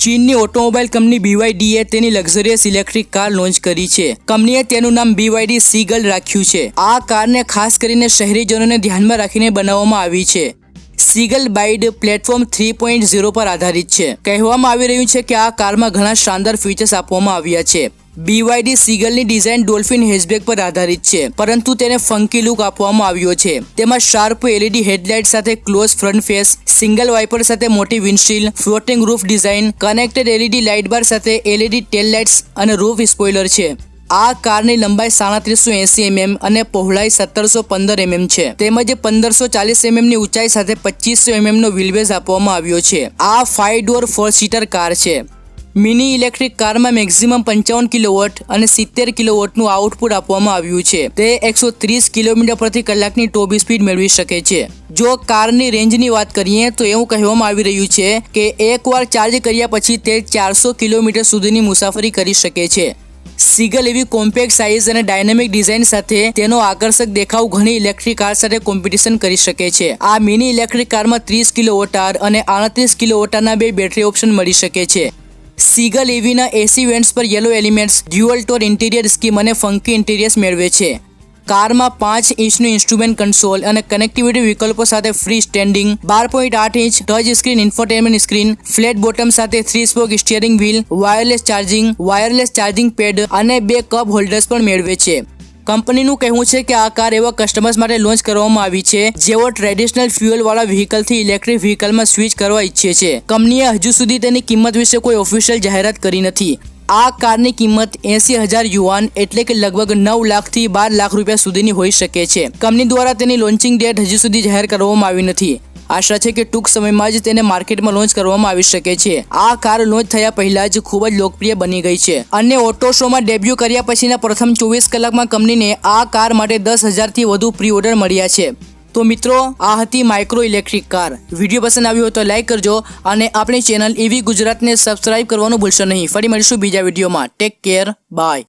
ચીનની automobile company બીવાયડીએ તેની luxurious electric car launch કરી છે. કંપનીએ તેનું નામ બીવાયડી સીગલ રાખ્યું છે. આ કારને ખાસ કરીને શહેરીજનોને ધ્યાનમાં રાખીને બનાવવામાં આવી છે. Seagull BYD platform three point zero પર આધારિત છે. કહેવામાં આવી રહ્યું છે કે આ કારમાં ઘણા શાનદાર ફીચર્સ આપવામાં આવ્યા છે. બીવાયડી સીગલની ડિઝાઇન ડોલ્ફિન હેચબેક પર આધારિત છે, પરંતુ તેને ફંકી લુક આપવામાં આવ્યો છે. તેમાં શાર્પ એલઈડી હેડલાઇટ સાથે close front face single wiper સાથે મોટી windshield floating roof design connected LED light bar સાથે એલઈડી ટેલ લાઇટ્સ અને રૂફ સ્પોઇલર છે. આ કારની લંબાઈ સાડત્રીસો એસી એમએમ અને પહોળાઈ સત્તરસો પંદર એમએમ છે. તેમજ પંદરસો ચાલીસ એમએમની ઊંચાઈ સાથે પચીસો એમએમનો વ્હીલબેઝ આપવામાં આવ્યો છે. આ five door four seater car છે. મિની ઇલેક્ટ્રિક કારમાં મેક્સિમમ પંચાવન કિલોવોટ અને સિત્તેર કિલોવોટનું આઉટપુટ આપવામાં આવ્યું છે. તે એકસો ત્રીસ કિલોમીટર પ્રતિ કલાકની ટોપ સ્પીડ મેળવી શકે છે. જો કારની રેન્જની વાત કરીએ તો એવું કહેવામાં આવી રહ્યું છે કે એકવાર ચાર્જ કર્યા પછી તે ચારસો કિલોમીટર સુધીની મુસાફરી કરી શકે છે. સીગલ એવી કોમ્પેક્ટ સાઇઝ અને ડાયનેમિક ડિઝાઇન સાથે તેનો આકર્ષક દેખાવ ઘણી ઇલેક્ટ્રિક કાર સાથે કોમ્પિટિશન કરી શકે છે. આ મિની ઇલેક્ટ્રિક કારમાં ત્રીસ કિલો વોટાર અને આડત્રીસ કિલો વોટારના બે બેટરી ઓપ્શન મળી શકે છે. સીગલ એવીના એસી વેન્ટ્સ પર yellow elements, dual tone interior scheme અને ફંકી ઇન્ટિરિયર્સ મેળવે છે. કારમાં પાંચ ઇંચનું ઇન્સ્ટ્રુમેન્ટ કન્સોલ અને કનેક્ટિવિટી વિકલ્પો સાથે ફ્રી સ્ટેન્ડિંગ બાર પોઈન્ટ આઠ inch touch screen infotainment screen flat bottom સાથે three spoke steering wheel wireless charging wireless charging pad અને બે કપ હોલ્ડર્સ પણ મેળવે છે. કંપનીનું કહેવું છે કે આ કાર એવા કસ્ટમર્સ માટે લોન્ચ કરવામાં આવી છે, જેઓ ટ્રેડિશનલ ફ્યુઅલ વાળા વ્હીકલથી ઇલેક્ટ્રિક વ્હીકલમાં સ્વિચ કરવા ઈચ્છે છે. કંપનીએ હજુ સુધી તેની કિંમત વિશે કોઈ ઓફિશિયલ જાહેરાત કરી નથી. આ કારની કિંમત એસી હજાર યુવાન એટલે કે લગભગ નવ લાખથી બાર લાખ રૂપિયા સુધીની હોઈ શકે છે. કંપની દ્વારા તેની લોન્ચિંગ ડેટ હજુ સુધી જાહેર કરવામાં આવી નથી. આશા છે કે ટૂંક સમયમાં જ તેને માર્કેટમાં લોન્ચ કરવામાં આવી શકે છે. આ કાર લોન્ચ થયા પહેલા જ ખૂબ જ લોકપ્રિય બની ગઈ છે. અને ઓટો શોમાં ડેબ્યુ કર્યા પછીના પ્રથમ ચોવીસ કલાકમાં કંપનીને આ કાર માટે દસ હજારથી વધુ પ્રી ઓર્ડર મળ્યા છે. તો મિત્રો, આ હતી માઇક્રો ઇલેક્ટ્રિક કાર વીડિયો પસંદ આવ્યો હોય તો લાઈક કરજો અને આપણી ચેનલ એવી ગુજરાતને સબસ્ક્રાઇબ કરવાનું ભૂલશો નહીં. ફરી મળીશું બીજા વિડીયોમાં. Take care bye